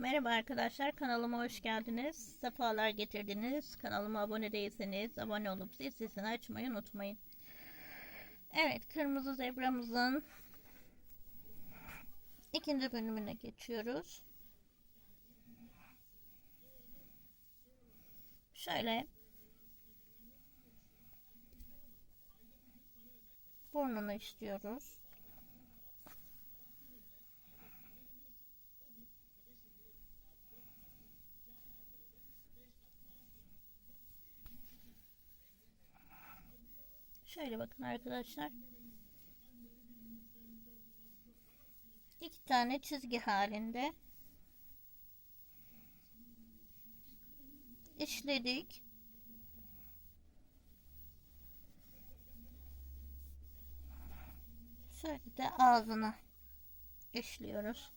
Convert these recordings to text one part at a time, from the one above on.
Merhaba arkadaşlar kanalıma hoş geldiniz. Sefalar getirdiniz. Kanalıma abone değilseniz abone olup zil sesini açmayı unutmayın. Evet kırmızı zebramızın ikinci bölümüne geçiyoruz. Şöyle burnunu istiyoruz. Şöyle bakın arkadaşlar. İki tane çizgi halinde işledik. Şöyle de ağzına işliyoruz.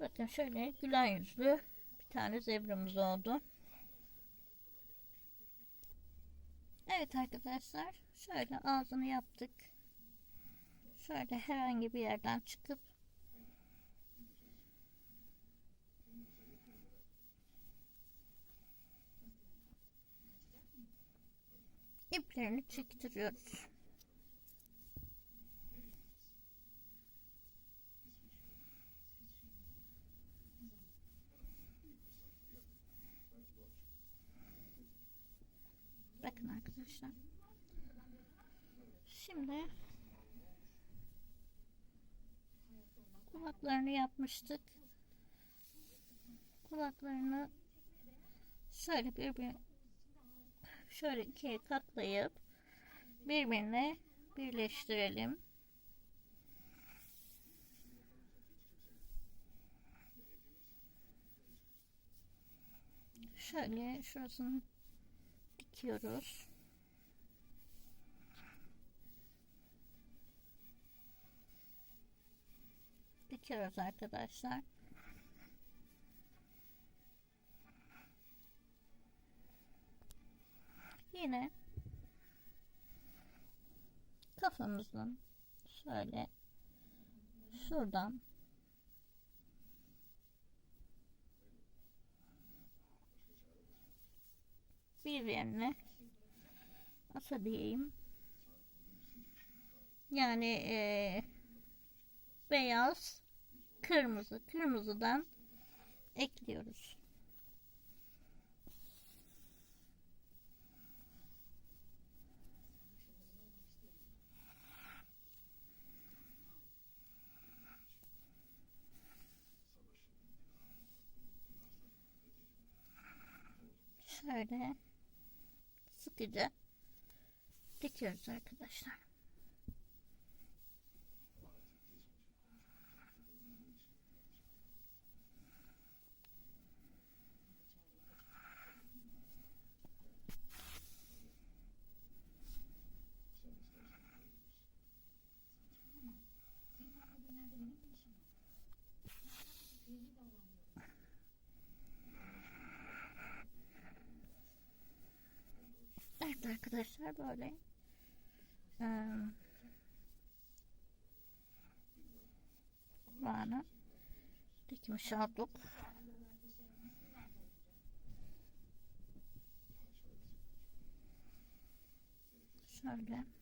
Bakın şöyle gülen yüzlü bir tane zebramız oldu. Evet arkadaşlar şöyle ağzını yaptık. Şöyle herhangi bir yerden çıkıp iplerini çektiriyoruz. Bakın arkadaşlar. Şimdi kulaklarını yapmıştık. Kulaklarını şöyle bir, bir şöyle ikiye katlayıp birbirine birleştirelim. Şöyle şurasını dikiyoruz. Dikiyoruz arkadaşlar. Yine kafamızın şöyle şuradan birbirine asa diyeyim. Yani e, beyaz, kırmızı, kırmızıdan ekliyoruz. Şöyle sıkıca dikiyoruz arkadaşlar. Evet arkadaşlar böyle eee, kulağına dikmiş olduk. Şöyle.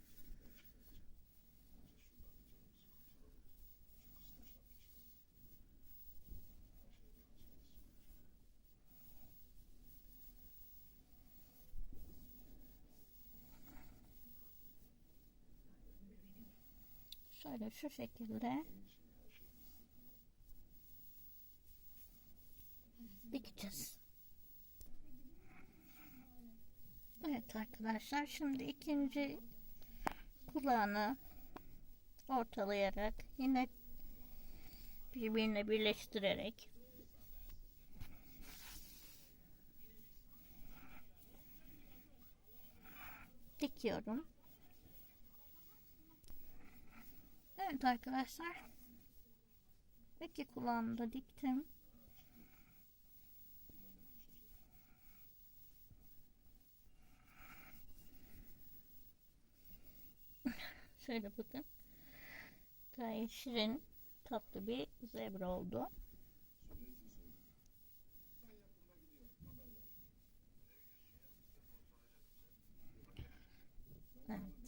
Şöyle şu şekilde dikeceğiz. Evet arkadaşlar şimdi ikinci kulağını ortalayarak yine birbirine birleştirerek dikiyorum. Evet arkadaşlar. Peki kulağını da diktim. Şöyle bakın. Gayet şirin, tatlı bir zebra oldu. Evet.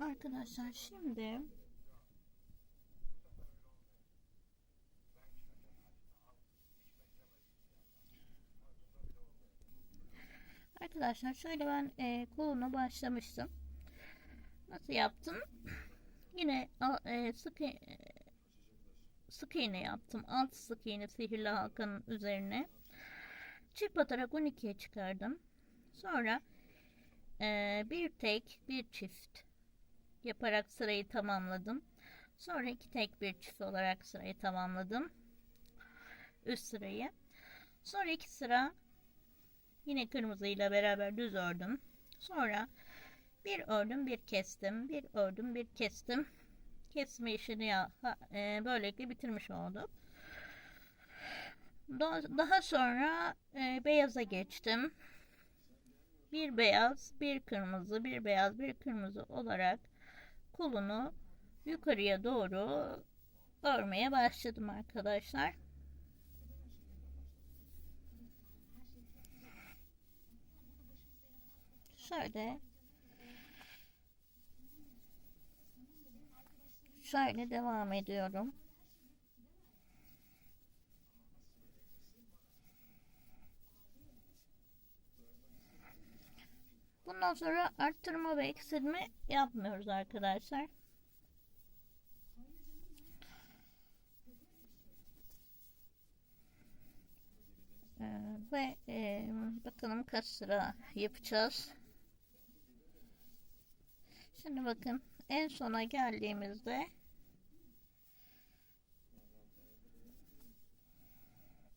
Arkadaşlar şimdi Arkadaşlar şöyle ben e, koluna başlamıştım. Nasıl yaptım? Yine e, sık e, sık iğne yaptım. Alt sık iğne sihirli halkanın üzerine. Çift batarak 12'ye çıkardım. Sonra e, bir tek bir çift yaparak sırayı tamamladım. Sonra iki tek bir çift olarak sırayı tamamladım. Üst sırayı. Sonra iki sıra yine kırmızıyla beraber düz ördüm. Sonra bir ördüm bir kestim. Bir ördüm bir kestim. Kesme işini ya, e, böylelikle bitirmiş oldum. Da- Daha sonra e, beyaza geçtim. Bir beyaz, bir kırmızı, bir beyaz, bir kırmızı olarak kolunu yukarıya doğru örmeye başladım arkadaşlar. Şöyle şöyle devam ediyorum. Bundan sonra arttırma ve eksiltme yapmıyoruz arkadaşlar. Ee, ve e, bakalım kaç sıra yapacağız. Şimdi bakın en sona geldiğimizde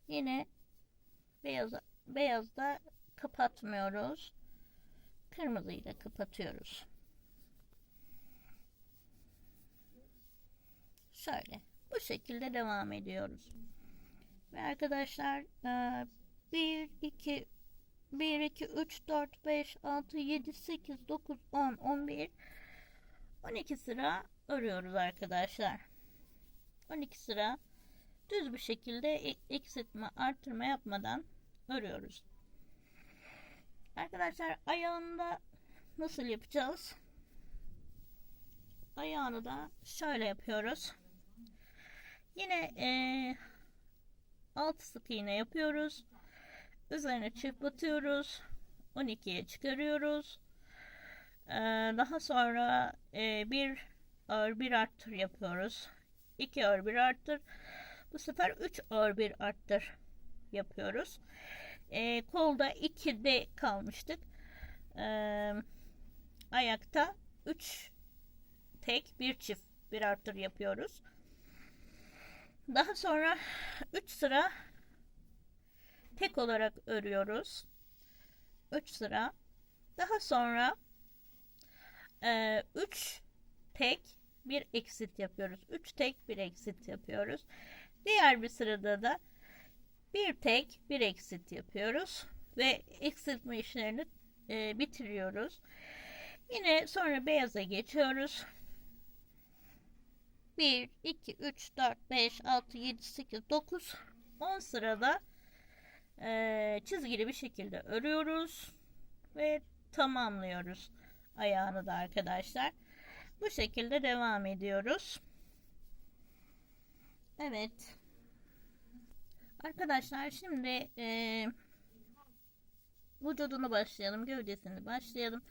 yine beyaz beyazda kapatmıyoruz. Kırmızıyla kapatıyoruz. Şöyle bu şekilde devam ediyoruz. Ve arkadaşlar 1 2 1 2 3 4 5 6 7 8 9 10 11 12 sıra örüyoruz arkadaşlar. 12 sıra düz bir şekilde e- eksiltme artırma yapmadan örüyoruz. Arkadaşlar ayağında nasıl yapacağız? Ayağını da şöyle yapıyoruz. Yine e, alt sık iğne yapıyoruz. Üzerine çift batıyoruz. 12'ye çıkarıyoruz. Ee, daha sonra e, bir ör bir arttır yapıyoruz. 2 ör bir arttır. Bu sefer 3 ör bir arttır yapıyoruz. Ee, kolda 2'de kalmıştık. Ee, ayakta 3 tek bir çift bir arttır yapıyoruz. Daha sonra 3 sıra tek olarak örüyoruz. 3 sıra. Daha sonra 3 tek bir eksit yapıyoruz. 3 tek bir eksit yapıyoruz. Diğer bir sırada da bir tek bir eksit yapıyoruz ve eksiltme işlerini e, bitiriyoruz. Yine sonra beyaza geçiyoruz. 1, 2, 3, 4, 5, 6, 7, 8, 9, 10 sırada e, çizgili bir şekilde örüyoruz ve tamamlıyoruz ayağını da arkadaşlar. Bu şekilde devam ediyoruz. Evet. Arkadaşlar şimdi e, vücudunu başlayalım. Gövdesini başlayalım.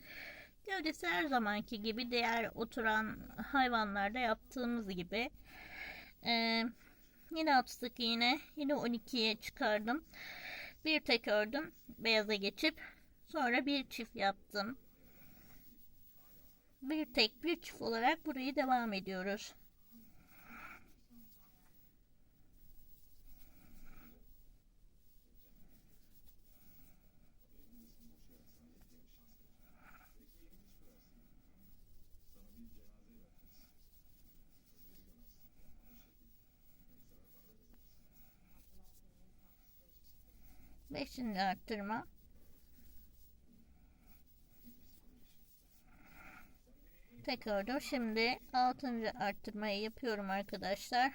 Gövdesi her zamanki gibi diğer oturan hayvanlarda yaptığımız gibi. E, yine attık yine. Yine 12'ye çıkardım. Bir tek ördüm. Beyaza geçip sonra bir çift yaptım. Bir tek bir çift olarak burayı devam ediyoruz. Beşinci arttırma. Tek ördüm. Şimdi altıncı arttırmayı yapıyorum arkadaşlar.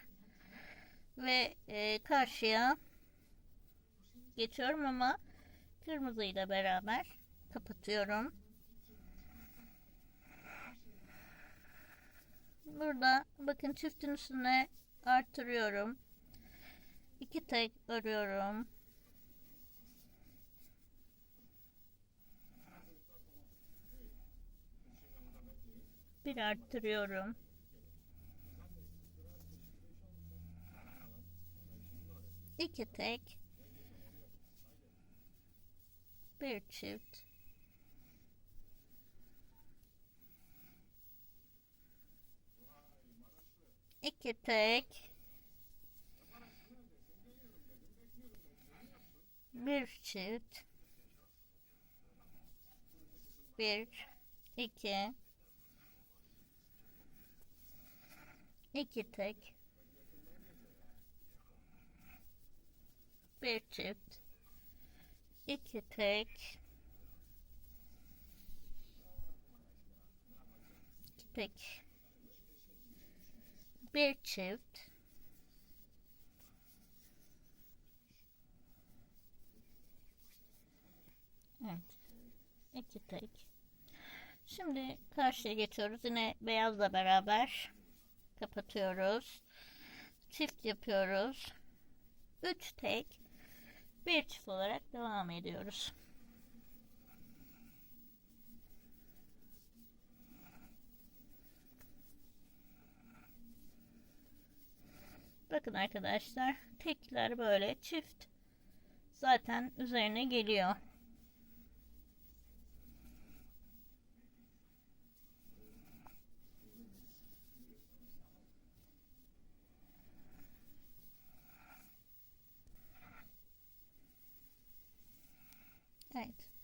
Ve e, karşıya geçiyorum ama kırmızıyla beraber kapatıyorum. burada bakın çiftin üstüne artırıyorum. İki tek örüyorum. Bir arttırıyorum. İki tek. Bir çift. İki tek. Bir çift. Bir, iki, iki tek. Bir çift. iki tek. iki tek. Bir çift. Evet. iki tek. Şimdi karşıya geçiyoruz. Yine beyazla beraber kapatıyoruz. Çift yapıyoruz. Üç tek. Bir çift olarak devam ediyoruz. Bakın arkadaşlar tekler böyle çift zaten üzerine geliyor.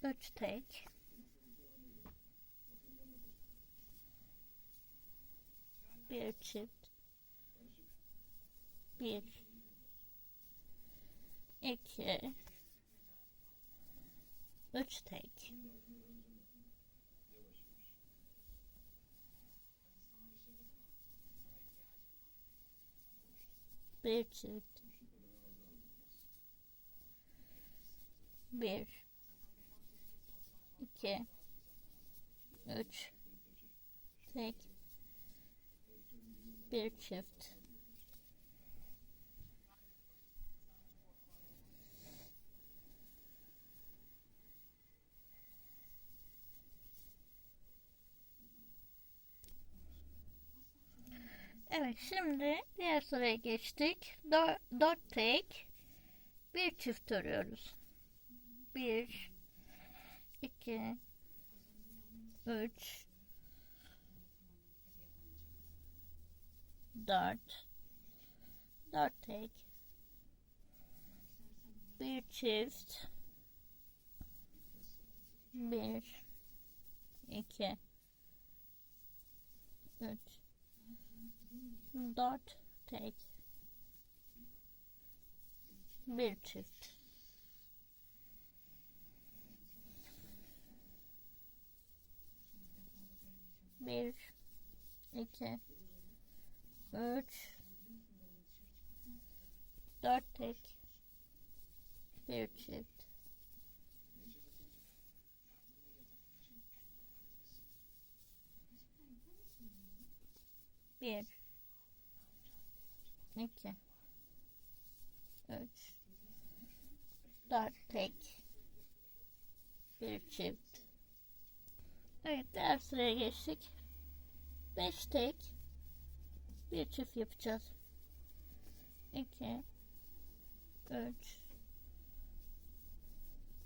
Evet, üç tek. Bir çift. Bir. iki, Üç tek. Bir çift. Bir. 2 3 tek bir çift Evet şimdi diğer sıraya geçtik. 4 tek bir çift örüyoruz. 1 2 3 4 4 tek. Bir çift. 1 2 3 4 tek. Bir çift bir iki üç dört tek bir çift. Bir iki üç dört tek bir çift Evet diğer sıraya geçtik. 5 tek. Bir çift yapacağız. 2 3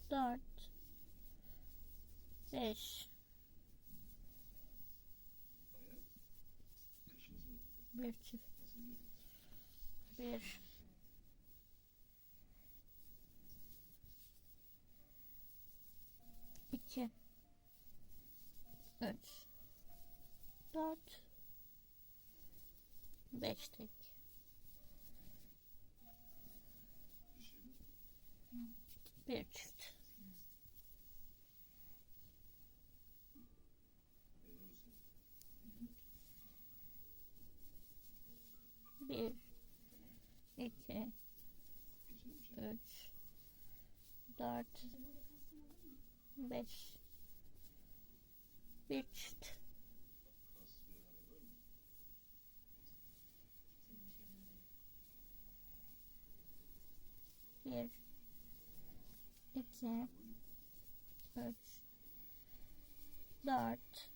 4 5 bir çift. Bir. İki üç, dört, beş tek. Bir çift. Bir, iki, üç, dört, beş, Geçti. Bir, iki, üç, dört,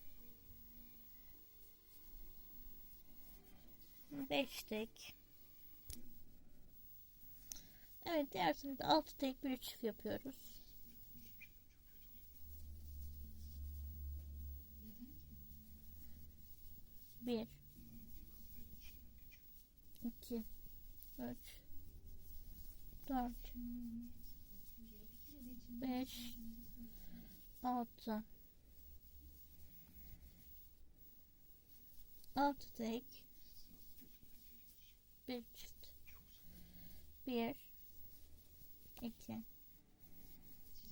beş tek. Evet diğer sınıfta altı tek bir çift yapıyoruz. Bir, iki, üç, dört, beş, altı, altı tek, bir çift, bir, iki,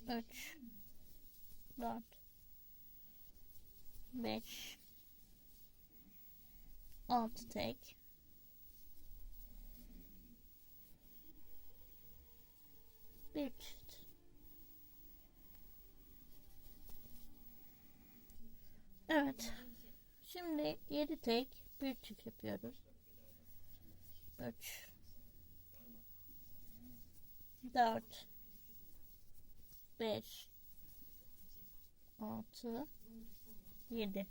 üç, dört, beş, altı tek, bir çift. Evet. Şimdi yedi tek bir çift yapıyoruz. Üç, dört, beş, altı, yedi.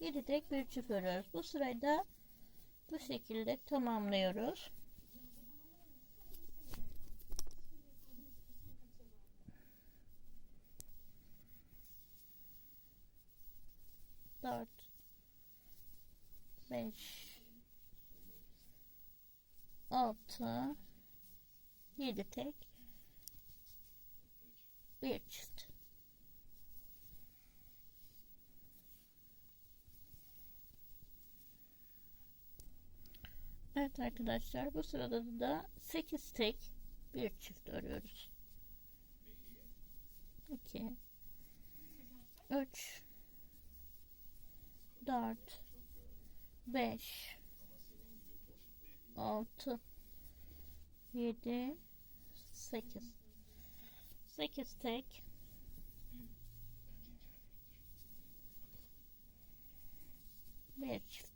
Yedi tek bir çift örüyoruz. Bu sırayı da bu şekilde tamamlıyoruz. Dört, beş, altı, yedi tek, bir çift. Evet arkadaşlar bu sırada da 8 tek bir çift örüyoruz. 2 3 4 5 6 7 8 8 tek. Bir çift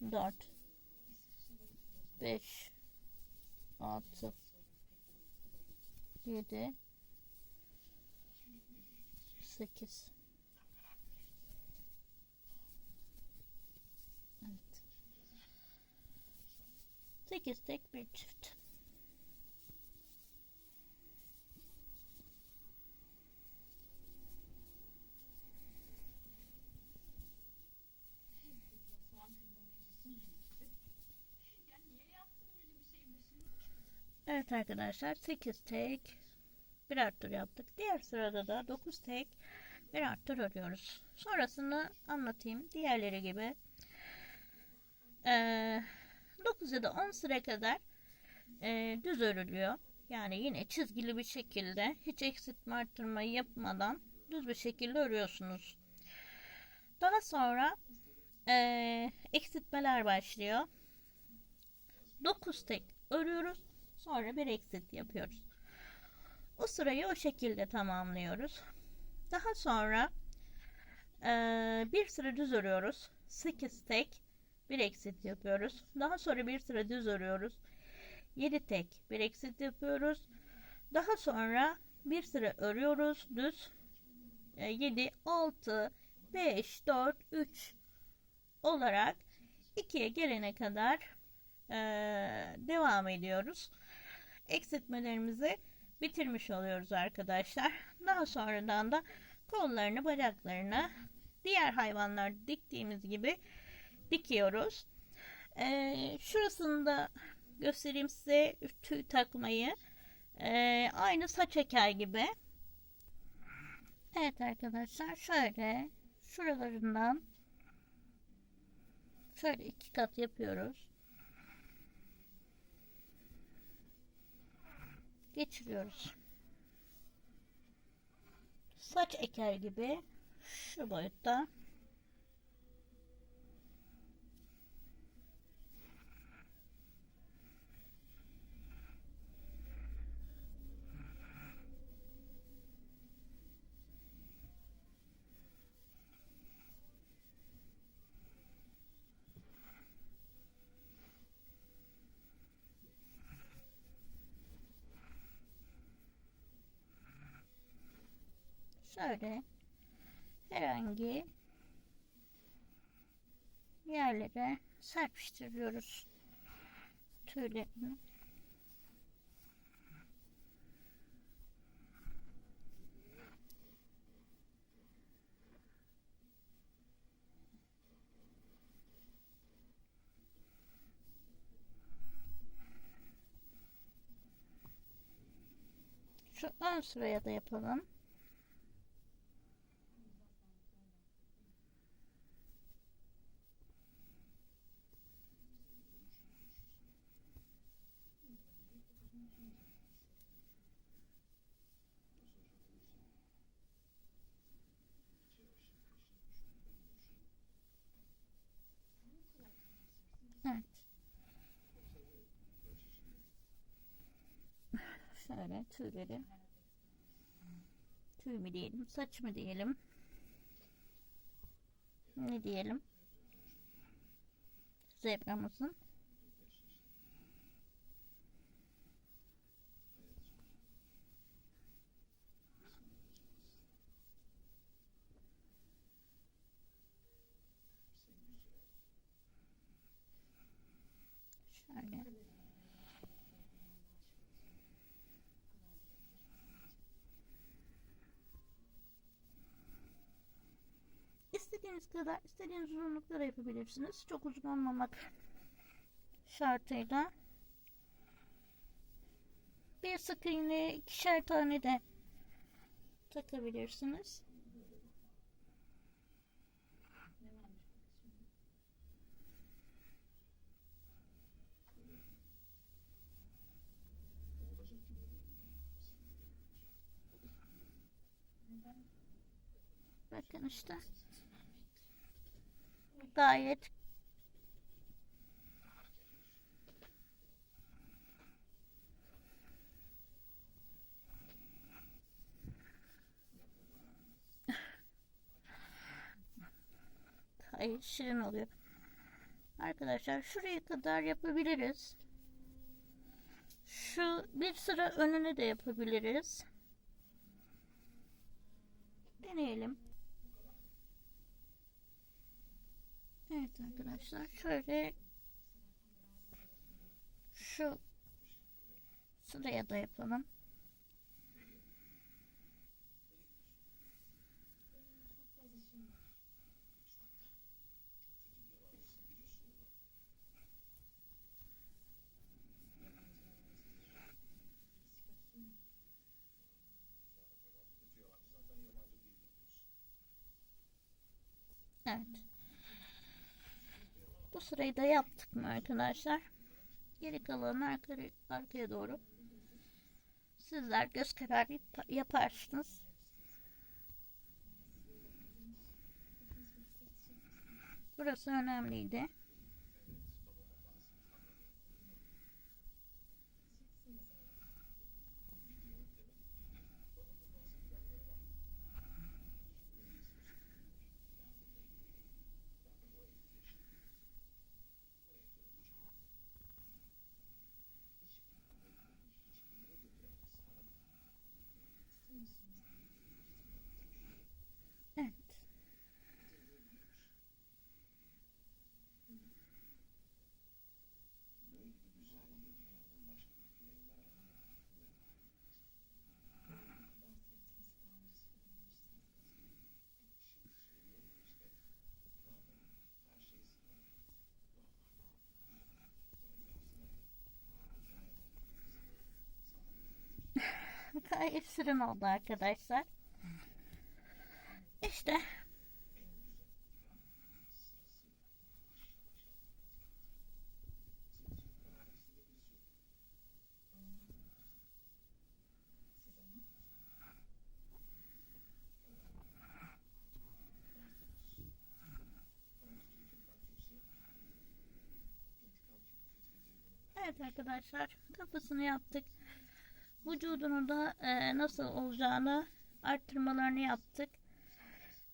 dört. Beş. Altı. Yedi. Sekiz. Evet. Sekiz tek bir çift. Evet arkadaşlar 8 tek bir arttır yaptık. Diğer sırada da 9 tek bir arttır örüyoruz. Sonrasını anlatayım. Diğerleri gibi ee, 9 ya da 10 sıra kadar e, düz örülüyor. Yani yine çizgili bir şekilde hiç eksiltme arttırma yapmadan düz bir şekilde örüyorsunuz. Daha sonra e, eksiltmeler başlıyor. 9 tek örüyoruz. Sonra bir eksit yapıyoruz. O sırayı o şekilde tamamlıyoruz. Daha sonra e, bir sıra düz örüyoruz. 8 tek bir eksit yapıyoruz. Daha sonra bir sıra düz örüyoruz. 7 tek bir eksit yapıyoruz. Daha sonra bir sıra örüyoruz düz. E, 7 6 5 4 3 olarak 2'ye gelene kadar e, devam ediyoruz. Eksiltmelerimizi bitirmiş oluyoruz arkadaşlar. Daha sonradan da kollarını, bacaklarını diğer hayvanlar diktiğimiz gibi dikiyoruz. Ee, şurasını da göstereyim size tüy takmayı. Ee, aynı saç eker gibi. Evet arkadaşlar şöyle şuralarından Şöyle iki kat yapıyoruz. Geçiriyoruz. Saç eker gibi şu boyutta şöyle herhangi yerlere serpiştiriyoruz tüylerini. Şu ön sıraya da yapalım. Evet. Şöyle tüyleri. Tüy mü diyelim saç mı diyelim. Ne diyelim? Zebramızın şöyle İstediğiniz kadar, istediğiniz uzunlukta da yapabilirsiniz. Çok uzun olmamak şartıyla. Bir sık iğne ikişer tane de takabilirsiniz. Bakın işte. Gayet gayet şirin oluyor. Arkadaşlar şuraya kadar yapabiliriz. Şu bir sıra önüne de yapabiliriz. Deneyelim. Evet arkadaşlar şöyle şu sıraya da yapalım. Evet. Bu sırayı da yaptık mı arkadaşlar? Geri kalanı arkaya, arkaya doğru sizler göz kararı yap- yaparsınız. Burası önemliydi. ay üstürüm oldu arkadaşlar. İşte Evet arkadaşlar kafasını yaptık. Vücudunu da e, nasıl olacağını arttırmalarını yaptık.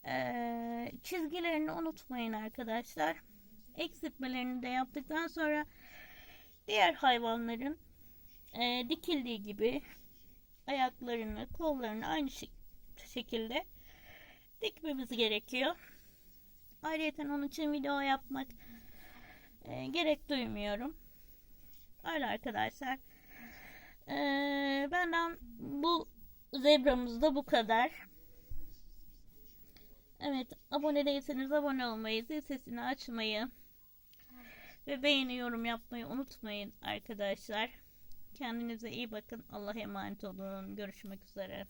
E, çizgilerini unutmayın arkadaşlar. Eksiltmelerini de yaptıktan sonra diğer hayvanların e, dikildiği gibi ayaklarını, kollarını aynı şek- şekilde dikmemiz gerekiyor. Ayrıca onun için video yapmak e, gerek duymuyorum. Öyle arkadaşlar. E, benden bu zebramız da bu kadar. Evet, abone değilseniz abone olmayı, zil sesini açmayı ve beğeni yorum yapmayı unutmayın arkadaşlar. Kendinize iyi bakın. Allah'a emanet olun. Görüşmek üzere.